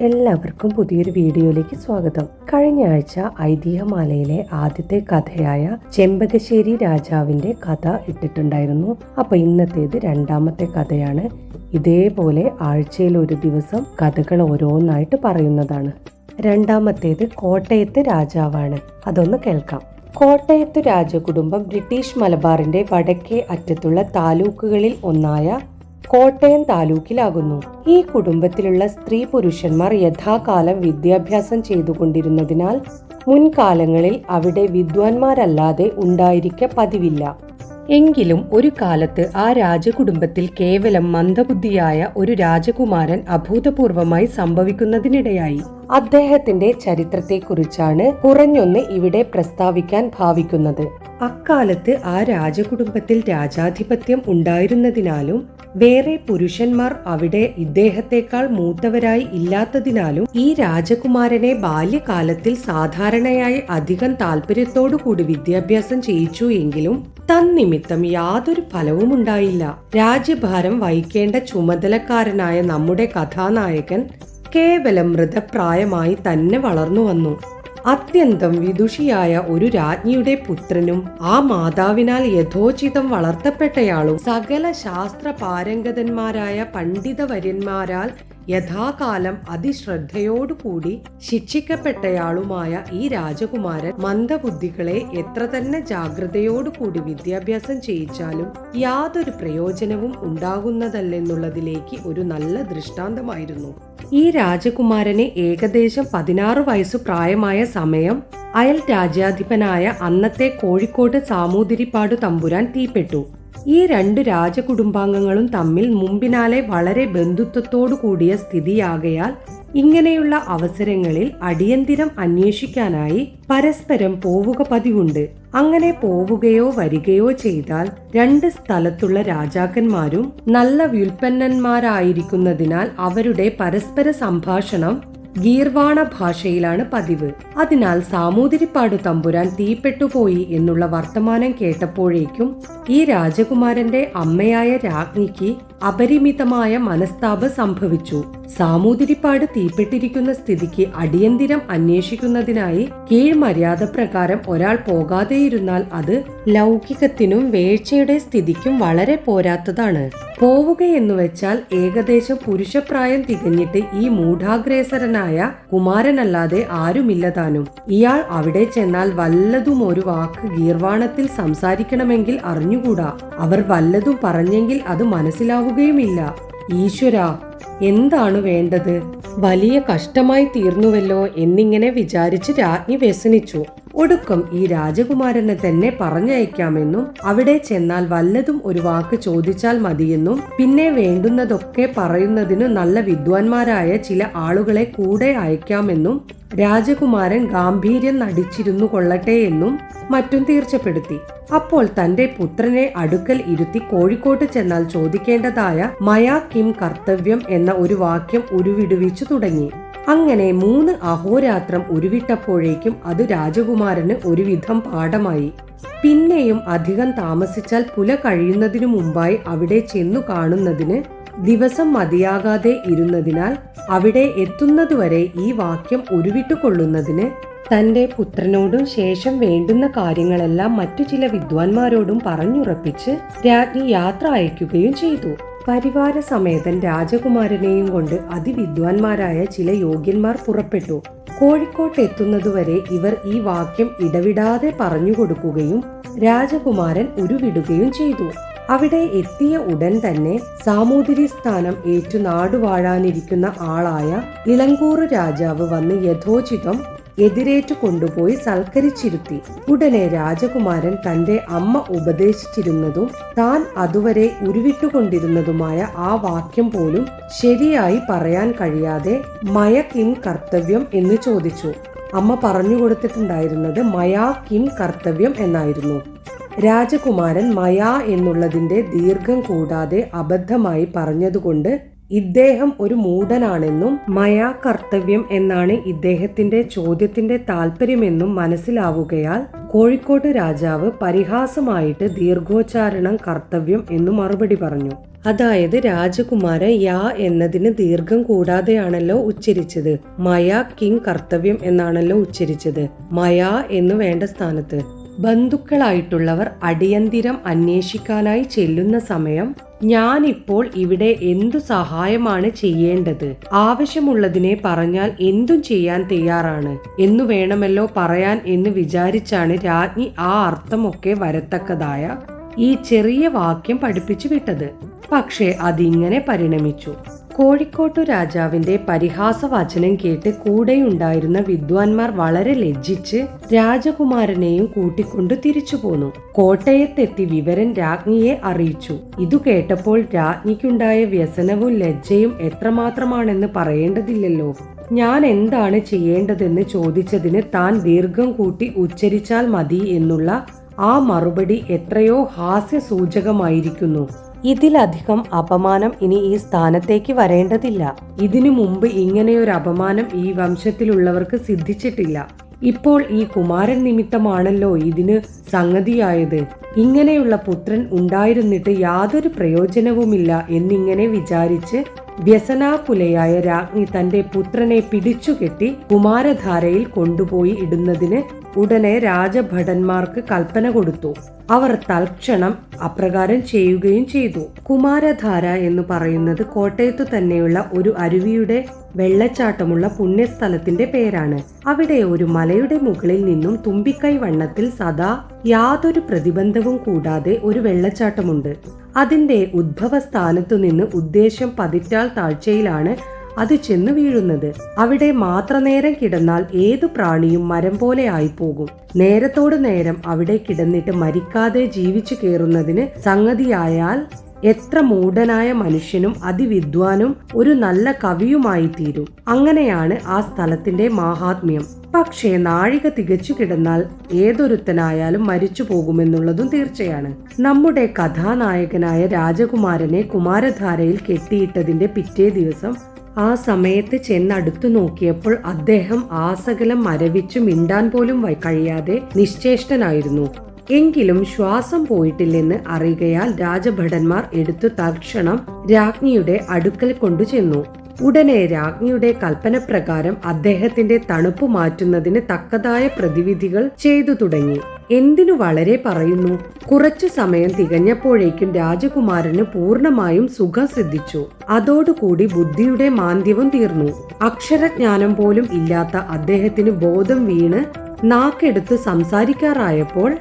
എല്ലാവർക്കും പുതിയൊരു വീഡിയോയിലേക്ക് സ്വാഗതം. കഴിഞ്ഞ ആഴ്ച ഐതിഹ്യമാലയിലെ ആദ്യത്തെ കഥയായ ചെമ്പകശ്ശേരി രാജാവിന്റെ കഥ ഇട്ടിട്ടുണ്ടായിരുന്നു. അപ്പൊ ഇന്നത്തേത് രണ്ടാമത്തെ കഥയാണ്. ഇതേപോലെ ആഴ്ചയിൽ ഒരു ദിവസം കഥകൾ ഓരോന്നായിട്ട് പറയുന്നതാണ്. രണ്ടാമത്തേത് കോട്ടയത്തെ രാജാവാണ്. അതൊന്ന് കേൾക്കാം. കോട്ടയത്ത് രാജകുടുംബം ബ്രിട്ടീഷ് മലബാറിന്റെ വടക്കേ അറ്റത്തുള്ള താലൂക്കുകളിൽ ഒന്നായ കോട്ടയം താലൂക്കിലാകുന്നു. ഈ കുടുംബത്തിലുള്ള സ്ത്രീ പുരുഷന്മാർ യഥാകാലം വിദ്യാഭ്യാസം ചെയ്തുകൊണ്ടിരുന്നതിനാൽ മുൻകാലങ്ങളിൽ അവിടെ വിദ്വാൻമാരല്ലാതെ ഉണ്ടായിരിക്ക പതിവില്ല. എങ്കിലും ഒരു കാലത്ത് ആ രാജകുടുംബത്തിൽ കേവലം മന്ദബുദ്ധിയായ ഒരു രാജകുമാരൻ അഭൂതപൂർവമായി സംഭവിക്കുന്നതിനിടയായി. അദ്ദേഹത്തിന്റെ ചരിത്രത്തെക്കുറിച്ചാണ് കുറഞ്ഞൊന്ന് ഇവിടെ പ്രസ്താവിക്കാൻ ഭാവിക്കുന്നത്. അക്കാലത്ത് ആ രാജകുടുംബത്തിൽ രാജാധിപത്യം ഉണ്ടായിരുന്നതിനാലും വേറെ പുരുഷന്മാർ അവിടെ ഇദ്ദേഹത്തെക്കാൾ മൂത്തവരായി ഇല്ലാത്തതിനാലും ഈ രാജകുമാരനെ ബാല്യകാലത്തിൽ സാധാരണയായി അധികം താല്പര്യത്തോടുകൂടി വിദ്യാഭ്യാസം ചെയ്യിച്ചു എങ്കിലും തന്നിമിത്തം യാതൊരു ഫലവും ഉണ്ടായില്ല. രാജ്യഭാരം വഹിക്കേണ്ട ചുമതലക്കാരനായ നമ്മുടെ കഥാനായകൻ കേവലം മൃതപ്രായമായി തന്നെ വളർന്നു വന്നു. അത്യന്തം വിദുഷിയായ ഒരു രാജ്ഞിയുടെ പുത്രനും ആ മാതാവിനാൽ യഥോചിതം വളർത്തപ്പെട്ടയാളും സകല ശാസ്ത്ര പാരംഗതന്മാരായ പണ്ഡിതവര്യന്മാരാൽ യഥാകാലം അതിശ്രദ്ധയോടുകൂടി ശിക്ഷിക്കപ്പെട്ടയാളുമായ ഈ രാജകുമാരൻ മന്ദബുദ്ധികളെ എത്ര തന്നെ ജാഗ്രതയോടുകൂടി വിദ്യാഭ്യാസം ചെയ്യിച്ചാലും യാതൊരു പ്രയോജനവും ഉണ്ടാകുന്നതല്ലെന്നുള്ളതിലേക്ക് ഒരു നല്ല ദൃഷ്ടാന്തമായിരുന്നു. ഈ രാജകുമാരനെ ഏകദേശം പതിനാറ് വയസ്സു പ്രായമായ സമയം അയൽ രാജ്യാധിപനായ അന്നത്തെ കോഴിക്കോട് സാമൂതിരിപ്പാടു തമ്പുരാൻ തീപ്പെട്ടു. ഈ രണ്ട് രാജകുടുംബാംഗങ്ങളും തമ്മിൽ മുമ്പിനാലെ വളരെ ബന്ധുത്വത്തോടു കൂടിയ സ്ഥിതിയാകയാൽ ഇങ്ങനെയുള്ള അവസരങ്ങളിൽ അടിയന്തിരം അന്വേഷിക്കാനായി പരസ്പരം പോവുക പതിവുണ്ട്. അങ്ങനെ പോവുകയോ വരികയോ ചെയ്താൽ രണ്ട് സ്ഥലത്തുള്ള രാജാക്കന്മാരും നല്ല വ്യുൽപ്പന്നന്മാരായിരിക്കുന്നതിനാൽ അവരുടെ പരസ്പര സംഭാഷണം ഗീർവാണ ഭാഷയിലാണ് പതിവ്. അതിനാൽ സാമൂതിരിപ്പാടു തമ്പുരാൻ തീപ്പെട്ടുപോയി എന്നുള്ള വർത്തമാനം കേട്ടപ്പോഴേക്കും ഈ രാജകുമാരന്റെ അമ്മയായ രാജ്ഞിക്ക് അപരിമിതമായ മനസ്താപം സംഭവിച്ചു. സാമൂതിരിപ്പാട് തീപ്പെട്ടിരിക്കുന്ന സ്ഥിതിക്ക് അടിയന്തിരം അന്വേഷിക്കുന്നതിനായി കീഴ്മര്യാദ പ്രകാരം ഒരാൾ പോകാതെയിരുന്നാൽ അത് ലൗകികത്തിനും വേഴ്ചയുടെ സ്ഥിതിക്കും വളരെ പോരാത്തതാണ്. പോവുകയെന്നു വെച്ചാൽ ഏകദേശം പുരുഷപ്രായം തികഞ്ഞിട്ട് ഈ മൂഢാഗ്രേസരനായ കുമാരനല്ലാതെ ആരുമില്ലതാനും. ഇയാൾ അവിടെ ചെന്നാൽ വല്ലതും ഒരു വാക്ക് ഗീർവാണത്തിൽ സംസാരിക്കണമെങ്കിൽ അറിഞ്ഞുകൂടാ. അവർ വല്ലതും പറഞ്ഞെങ്കിൽ അത് മനസ്സിലാവുകയുമില്ല. ഈശ്വര എന്താണ് വേണ്ടത്? വലിയ കഷ്ടമായി തീർന്നുവല്ലോ എന്നിങ്ങനെ വിചാരിച്ച് രാജ്ഞി വ്യസനിച്ചു. ഒടുക്കം ഈ രാജകുമാരനെ തന്നെ പറഞ്ഞയക്കാമെന്നും അവിടെ ചെന്നാൽ വല്ലതും ഒരു വാക്ക് ചോദിച്ചാൽ മതിയെന്നും പിന്നെ വേണ്ടുന്നതൊക്കെ പറയുന്നതിന് നല്ല വിദ്വാൻമാരായ ചില ആളുകളെ കൂടെ അയക്കാമെന്നും രാജകുമാരൻ ഗാംഭീര്യം നടിച്ചിരുന്നു കൊള്ളട്ടെ എന്നും മറ്റും തീർച്ചപ്പെടുത്തി. അപ്പോൾ തന്റെ പുത്രനെ അടുക്കൽ ഇരുത്തി കോഴിക്കോട്ട് ചെന്നാൽ ചോദിക്കേണ്ടതായ മയാ കിം കർത്തവ്യം എന്ന ഒരു വാക്യം ഉരുവിടുവിച്ചു തുടങ്ങി. അങ്ങനെ മൂന്ന് അഹോരാത്രം ഉരുവിട്ടപ്പോഴേക്കും അത് രാജകുമാരന് ഒരുവിധം പാഠമായി. പിന്നെയും അധികം താമസിച്ചാൽ പുല കഴിയുന്നതിനു മുമ്പായി അവിടെ ചെന്നു കാണുന്നതിന് ദിവസം മതിയാകാതെ ഇരുന്നതിനാൽ അവിടെ എത്തുന്നതുവരെ ഈ വാക്യം ഉരുവിട്ടുകൊള്ളുന്നതിന് തന്റെ പുത്രനോടും ശേഷം വേണ്ടുന്ന കാര്യങ്ങളെല്ലാം മറ്റു ചില വിദ്വാൻമാരോടും പറഞ്ഞുറപ്പിച്ച് രാജ്ഞി യാത്ര അയക്കുകയും ചെയ്തു. പരിവാര സമേതൻ രാജകുമാരനെയും കൊണ്ട് അതിവിദ്വാൻമാരായ ചില യോഗ്യന്മാർ പുറപ്പെട്ടു. കോഴിക്കോട്ട് എത്തുന്നതുവരെ ഇവർ ഈ വാക്യം ഇടവിടാതെ പറഞ്ഞു കൊടുക്കുകയും രാജകുമാരൻ ഉരുവിടുകയും ചെയ്തു. അവിടെ എത്തിയ ഉടൻ തന്നെ സാമൂതിരി സ്ഥാനം ഏറ്റു നാടുവാഴാനിരിക്കുന്ന ആളായ ഇളങ്കൂറു രാജാവ് വന്ന് യഥോചിതം എതിരേറ്റു കൊണ്ടുപോയി സൽക്കരിച്ചിരുത്തി. ഉടനെ രാജകുമാരൻ തന്റെ അമ്മ ഉപദേശിച്ചിരുന്നതും താൻ അതുവരെ ഉരുവിട്ടുകൊണ്ടിരുന്നതുമായ ആ വാക്യം പോലും ശരിയായി പറയാൻ കഴിയാതെ മയ കിം കർത്തവ്യം എന്ന് ചോദിച്ചു. അമ്മ പറഞ്ഞു കൊടുത്തിട്ടുണ്ടായിരുന്നത് മയാ കിം കർത്തവ്യം എന്നായിരുന്നു. രാജകുമാരൻ മയാ എന്നുള്ളതിന്റെ ദീർഘം കൂടാതെ അബദ്ധമായി പറഞ്ഞതുകൊണ്ട് ഇദ്ദേഹം ഒരു മൂഢനാണെന്നും മയാ കർത്തവ്യം എന്നാണ് ഇദ്ദേഹത്തിന്റെ ചോദ്യത്തിന്റെ താല്പര്യമെന്നും മനസ്സിലാവുകയാൽ കോഴിക്കോട് രാജാവ് പരിഹാസമായിട്ട് ദീർഘോച്ചാരണം കർത്തവ്യം എന്നു മറുപടി പറഞ്ഞു. അതായത് രാജകുമാര യാ എന്നതിന് ദീർഘം കൂടാതെയാണല്ലോ ഉച്ചരിച്ചത്. മയാ കിങ് കർത്തവ്യം എന്നാണല്ലോ ഉച്ചരിച്ചത്. മയാ എന്ന് വേണ്ട സ്ഥാനത്ത്. ബന്ധുക്കളായിട്ടുള്ളവർ അടിയന്തിരം അന്വേഷിക്കാനായി ചെല്ലുന്ന സമയം ഞാനിപ്പോൾ ഇവിടെ എന്തു സഹായമാണ് ചെയ്യേണ്ടത്? ആവശ്യമുള്ളതിനെ പറഞ്ഞാൽ എന്തും ചെയ്യാൻ തയ്യാറാണ്. എന്നു വേണമല്ലോ പറയാൻ എന്ന് വിചാരിച്ചാണ് രാജ്ഞി ആ അർത്ഥമൊക്കെ വരത്തക്കതായ ഈ ചെറിയ വാക്യം പഠിപ്പിച്ചു വിട്ടത്. പക്ഷേ അതിങ്ങനെ പരിണമിച്ചു. കോഴിക്കോട്ടു രാജാവിന്റെ പരിഹാസവചനം കേട്ട് കൂടെയുണ്ടായിരുന്ന വിദ്വാൻമാർ വളരെ ലജ്ജിച്ച് രാജകുമാരനെയും കൂട്ടിക്കൊണ്ട് തിരിച്ചു പോന്നു. കോട്ടയത്തെത്തി വിവരം രാജ്ഞിയെ അറിയിച്ചു. ഇതു കേട്ടപ്പോൾ രാജ്ഞിക്കുണ്ടായ വ്യസനവും ലജ്ജയും എത്രമാത്രമാണെന്ന് പറയേണ്ടതില്ലല്ലോ. ഞാൻ എന്താണ് ചെയ്യേണ്ടതെന്ന് ചോദിച്ചതിന് താൻ ദീർഘം കൂട്ടി ഉച്ചരിച്ചാൽ മതി എന്നുള്ള ആ മറുപടി എത്രയോ ഹാസ്യസൂചകമായിരിക്കുന്നു. ഇതിലധികം അപമാനം ഇനി ഈ സ്ഥാനത്തേക്ക് വരേണ്ടതില്ല. ഇതിനു മുമ്പ് ഇങ്ങനെയൊരു അപമാനം ഈ വംശത്തിലുള്ളവർക്ക് സിദ്ധിച്ചിട്ടില്ല. ഇപ്പോൾ ഈ കുമാരൻ നിമിത്തമാണല്ലോ ഇതിന് സംഗതിയായത്. ഇങ്ങനെയുള്ള പുത്രൻ ഉണ്ടായിരുന്നിട്ട് യാതൊരു പ്രയോജനവുമില്ല എന്നിങ്ങനെ വിചാരിച്ച് വ്യസനാകുലയായ രാജ്ഞി തന്റെ പുത്രനെ പിടിച്ചുകെട്ടി കുമാരധാരയിൽ കൊണ്ടുപോയി ഇടുന്നതിന് ഉടനെ രാജഭടന്മാർക്ക് കൽപ്പന കൊടുത്തു. അവർ തൽക്ഷണം അപ്രകാരം ചെയ്യുകയും ചെയ്തു. കുമാരധാര എന്ന് പറയുന്നത് കോട്ടയത്തു തന്നെയുള്ള ഒരു അരുവിയുടെ വെള്ളച്ചാട്ടമുള്ള പുണ്യസ്ഥലത്തിന്റെ പേരാണ്. അവിടെ ഒരു മലയുടെ മുകളിൽ നിന്നും തുമ്പിക്കൈ വണ്ണത്തിൽ സദാ യാതൊരു പ്രതിബന്ധവും കൂടാതെ ഒരു വെള്ളച്ചാട്ടമുണ്ട്. അതിന്റെ ഉദ്ഭവസ്ഥാനത്തു നിന്ന് ഉദ്ദേശം പതിറ്റാൽ താഴ്ചയിലാണ് അത് ചെന്നു വീഴുന്നത്. അവിടെ മാത്രനേരം കിടന്നാൽ ഏതു പ്രാണിയും മരം പോലെ ആയിപ്പോകും. നേരത്തോട് നേരം അവിടെ കിടന്നിട്ട് മരിക്കാതെ ജീവിച്ചു കയറുന്നതിന് സംഗതിയായാൽ എത്ര മൂഢനായ മനുഷ്യനും അതിവിദ്വാനും ഒരു നല്ല കവിയുമായി തീരും അങ്ങനെയാണ് ആ സ്ഥലത്തിന്റെ മാഹാത്മ്യം. പക്ഷേ നാഴിക തികച്ചു കിടന്നാൽ ഏതൊരുത്തനായാലും മരിച്ചു പോകുമെന്നുള്ളതും തീർച്ചയാണ്. നമ്മുടെ കഥാനായകനായ രാജകുമാരനെ കുമാരധാരയിൽ കെട്ടിയിട്ടതിന്റെ പിറ്റേ ദിവസം ആ സമയത്ത് ചെന്നടുത്തു നോക്കിയപ്പോൾ അദ്ദേഹം ആസകലം മരവിച്ചു മിണ്ടാൻ പോലും കഴിയാതെ നിശ്ചേഷ്ടനായിരുന്നു. എങ്കിലും ശ്വാസം പോയിട്ടില്ലെന്ന് അറിയുകയാൽ രാജഭടന്മാർ എടുത്തു തക്ഷണം രാജ്ഞിയുടെ അടുക്കൽ കൊണ്ടുചെന്നു. ഉടനെ രാജ്ഞിയുടെ കൽപ്പനപ്രകാരം അദ്ദേഹത്തിന്റെ തണുപ്പ് മാറ്റുന്നതിന് തക്കതായ പ്രതിവിധികൾ ചെയ്തു തുടങ്ങി. എന്തിനു വളരെ പറയുന്നു? കുറച്ചു സമയം തികഞ്ഞപ്പോഴേക്കും രാജകുമാരന് പൂർണമായും സുഖം സിദ്ധിച്ചു. അതോടുകൂടി ബുദ്ധിയുടെ മാന്ദ്യവും തീർന്നു. അക്ഷരജ്ഞാനം പോലും ഇല്ലാത്ത അദ്ദേഹത്തിന് ബോധം വീണ് നാക്കെടുത്ത് സംസാരിക്കാറായപ്പോൾ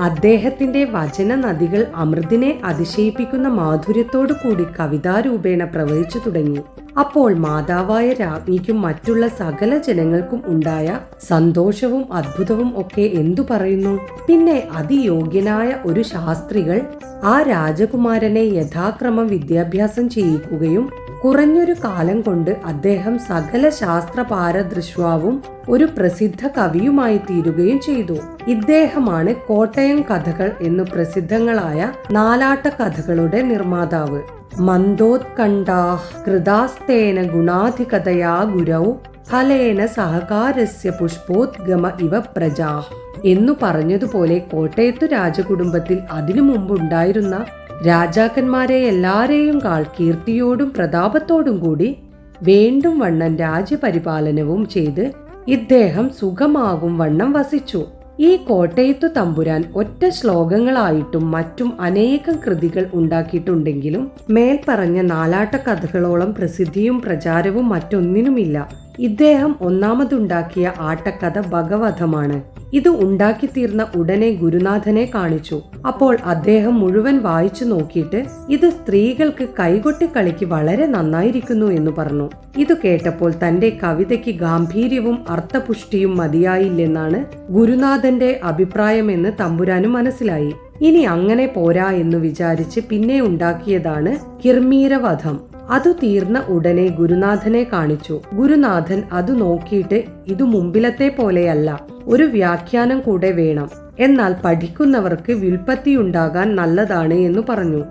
അദ്ദേഹത്തിന്റെ വചന നദികൾ അമൃതിനെ അതിശയിപ്പിക്കുന്ന മാധുര്യത്തോടു കൂടി കവിതാരൂപേണ പ്രവഹിച്ചു തുടങ്ങി. അപ്പോൾ മാതാവായ രാജ്ഞിക്കും മറ്റുള്ള സകല ജനങ്ങൾക്കും ഉണ്ടായ സന്തോഷവും അത്ഭുതവും ഒക്കെ എന്തു പറയുന്നു? പിന്നെ അതിയോഗ്യനായ ഒരു ശാസ്ത്രികൾ ആ രാജകുമാരനെ യഥാക്രമം വിദ്യാഭ്യാസം ചെയ്യിക്കുകയും കുറഞ്ഞൊരു കാലം കൊണ്ട് അദ്ദേഹം സകല ശാസ്ത്ര പാരദൃശ്വാവും ഒരു പ്രസിദ്ധ കവിയുമായി തീരുകയും ചെയ്തു. ഇദ്ദേഹമാണ് കോട്ടയം കഥകൾ എന്നു പ്രസിദ്ധങ്ങളായ നാലാട്ട കഥകളുടെ നിർമ്മാതാവ്. മന്ദോത്കണ്ഠാ കൃതാസ്തേന ഗുണാധികതയാ ഗുരൗ ഫലേന സഹകാരസ്യ പുഷ്പോദ്ഗമ ഇവ പ്രജാ എന്നു പറഞ്ഞതുപോലെ കോട്ടയത്തു രാജകുടുംബത്തിൽ അതിനു മുമ്പുണ്ടായിരുന്ന രാജാക്കന്മാരെ എല്ലാരെയും കാൾ കീർത്തിയോടും പ്രതാപത്തോടും കൂടി വേണ്ടും വണ്ണം രാജ്യപരിപാലനവും ചെയ്ത് ഇദ്ദേഹം സുഖമാകും വണ്ണം വസിച്ചു. ഈ കോട്ടയത്തു തമ്പുരാൻ ഒറ്റ ശ്ലോകങ്ങളായിട്ടും മറ്റും അനേകം കൃതികൾ ഉണ്ടാക്കിയിട്ടുണ്ടെങ്കിലും മേൽപ്പറഞ്ഞ നാലാട്ട കഥകളോളം പ്രസിദ്ധിയും പ്രചാരവും മറ്റൊന്നിനുമില്ല. ഇദ്ദേഹം ഒന്നാമതുണ്ടാക്കിയ ആട്ടക്കഥ ഭഗവധമാണ് ഇത് ഉണ്ടാക്കി തീർന്ന ഉടനെ ഗുരുനാഥനെ കാണിച്ചു. അപ്പോൾ അദ്ദേഹം മുഴുവൻ വായിച്ചു നോക്കിയിട്ട് ഇത് സ്ത്രീകൾക്ക് കൈകൊട്ടി കളിക്ക് വളരെ നന്നായിരിക്കുന്നു എന്ന് പറഞ്ഞു. ഇത് കേട്ടപ്പോൾ തന്റെ കവിതയ്ക്ക് ഗാംഭീര്യവും അർത്ഥപുഷ്ടിയും മതിയായില്ലെന്നാണ് ഗുരുനാഥന്റെ അഭിപ്രായമെന്ന് തമ്പുരാനും മനസ്സിലായി. ഇനി അങ്ങനെ പോരാ എന്ന് വിചാരിച്ച് പിന്നെ ഉണ്ടാക്കിയതാണ് കിർമീരവധം. അതു തീർന്ന ഉടനെ ഗുരുനാഥനെ കാണിച്ചു. ഗുരുനാഥൻ അത് നോക്കിയിട്ട് ഇത് മുമ്പിലത്തെ പോലെയല്ല ഒരു വ്യാഖ്യാനം കൂടെ വേണം. എന്നാൽ പഠിക്കുന്നവർക്ക് വിൽപ്പത്തിയുണ്ടാകാൻ നല്ലതാണ് എന്ന് പറഞ്ഞു.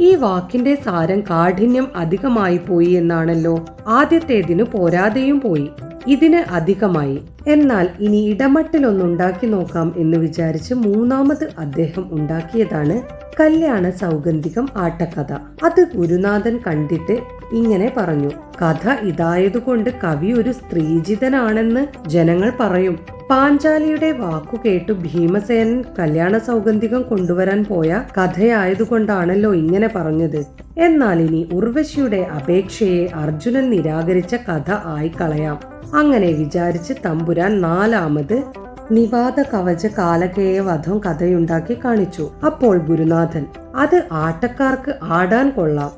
ഈ വാക്കിന്റെ സാരം കാഠിന്യം അധികമായി പോയി എന്നാണല്ലോ. ആദ്യത്തേതിന് പോരാതെയും പോയി. ഇതിന് അധികമായി. എന്നാൽ ഇനി ഇടമട്ടിലൊന്നുണ്ടാക്കി നോക്കാം എന്ന് വിചാരിച്ച് മൂന്നാമത് അദ്ദേഹം ഉണ്ടാക്കിയതാണ് കല്യാണ സൗഗന്ധികം ആട്ടക്കഥ. അത് ഗുരുനാഥൻ കണ്ടിട്ട് ഇങ്ങനെ പറഞ്ഞു കഥ ഇതായതുകൊണ്ട് കവി ഒരു സ്ത്രീജിതനാണെന്ന് ജനങ്ങൾ പറയും. പാഞ്ചാലിയുടെ വാക്കു കേട്ടു ഭീമസേനൻ കല്യാണ സൗഗന്ധികം കൊണ്ടുവരാൻ പോയ കഥയായതുകൊണ്ടാണല്ലോ ഇങ്ങനെ പറഞ്ഞത്. എന്നാൽ ഇനി ഉർവശിയുടെ അപേക്ഷയെ അർജുനൻ നിരാകരിച്ച കഥ ആയി കളയാം അങ്ങനെ വിചാരിച്ച് തമ്പുരാൻ നാലാമത് നിവാദ കവച കാലകേയ വധം കഥയുണ്ടാക്കി കാണിച്ചു. അപ്പോൾ ഗുരുനാഥൻ അത് ആട്ടക്കാർക്ക് ആടാൻ കൊള്ളാം.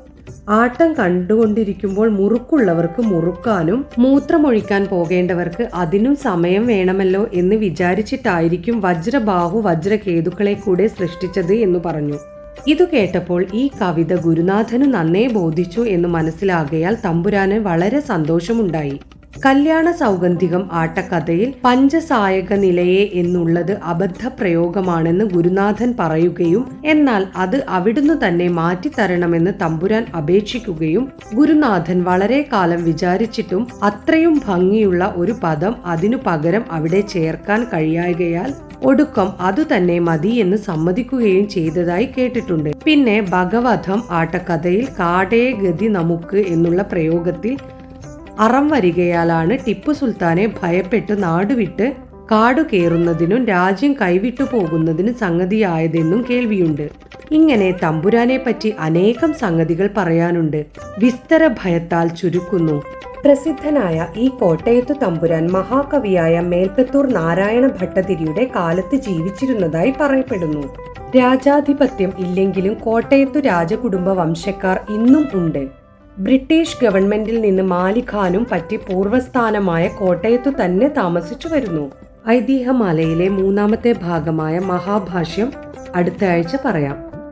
ആട്ടം കണ്ടുകൊണ്ടിരിക്കുമ്പോൾ മുറുക്കുള്ളവർക്ക് മുറുക്കാനും മൂത്രമൊഴിക്കാൻ പോകേണ്ടവർക്ക് അതിനും സമയം വേണമല്ലോ എന്ന് വിചാരിച്ചിട്ടായിരിക്കും വജ്രബാഹു വജ്രകേതുക്കളെ കൂടെ സൃഷ്ടിച്ചത് എന്ന് പറഞ്ഞു. ഇതു കേട്ടപ്പോൾ ഈ കവിത ഗുരുനാഥനു നന്നേ ബോധിച്ചു എന്ന് മനസ്സിലാകയാൽ തമ്പുരാന് വളരെ സന്തോഷമുണ്ടായി. കല്യാണ സൗഗന്ധികം ആട്ടക്കഥയിൽ പഞ്ചസായക നിലയെ എന്നുള്ളത് അബദ്ധ പ്രയോഗമാണെന്ന് ഗുരുനാഥൻ പറയുകയും എന്നാൽ അത് അവിടുന്ന് തന്നെ മാറ്റിത്തരണമെന്ന് തമ്പുരാൻ അപേക്ഷിക്കുകയും ഗുരുനാഥൻ വളരെ കാലം വിചാരിച്ചിട്ടും അത്രയും ഭംഗിയുള്ള ഒരു പദം അതിനു പകരം അവിടെ ചേർക്കാൻ കഴിയായകയാൽ ഒടുക്കം അതുതന്നെ മതി എന്ന് സമ്മതിക്കുകയും ചെയ്തതായി കേട്ടിട്ടുണ്ട്. പിന്നെ ഭഗവധം ആട്ടക്കഥയിൽ കാടേ ഗതി നമുക്ക് എന്നുള്ള പ്രയോഗത്തിൽ അറം വരികയാലാണ് ടിപ്പു സുൽത്താനെ ഭയപ്പെട്ട് നാടുവിട്ട് കാടു കയറുന്നതിനും രാജ്യം കൈവിട്ടു പോകുന്നതിനും സംഗതിയായതെന്നും കേൾവിയുണ്ട്. ഇങ്ങനെ തമ്പുരാനെ പറ്റി അനേകം സംഗതികൾ പറയാനുണ്ട്. വിസ്തര ഭയത്താൽ ചുരുക്കുന്നു. പ്രസിദ്ധനായ ഈ കോട്ടയത്തു തമ്പുരാൻ മഹാകവിയായ മേൽപ്പത്തൂർ നാരായണ ഭട്ടതിരിയുടെ കാലത്ത് ജീവിച്ചിരുന്നതായി പറയപ്പെടുന്നു. രാജാധിപത്യം ഇല്ലെങ്കിലും കോട്ടയത്തു രാജകുടുംബ വംശക്കാർ ഇന്നും ഉണ്ട്. ബ്രിട്ടീഷ് ഗവൺമെന്റിൽ നിന്ന് മാലിഖാനും പറ്റി പൂർവസ്ഥാനമായ കോട്ടയത്തു തന്നെ താമസിച്ചു വരുന്നു. ഐതിഹ്യമാലയിലെ മൂന്നാമത്തെ ഭാഗമായ മഹാഭാഷ്യം അടുത്ത ആഴ്ച പറയാം.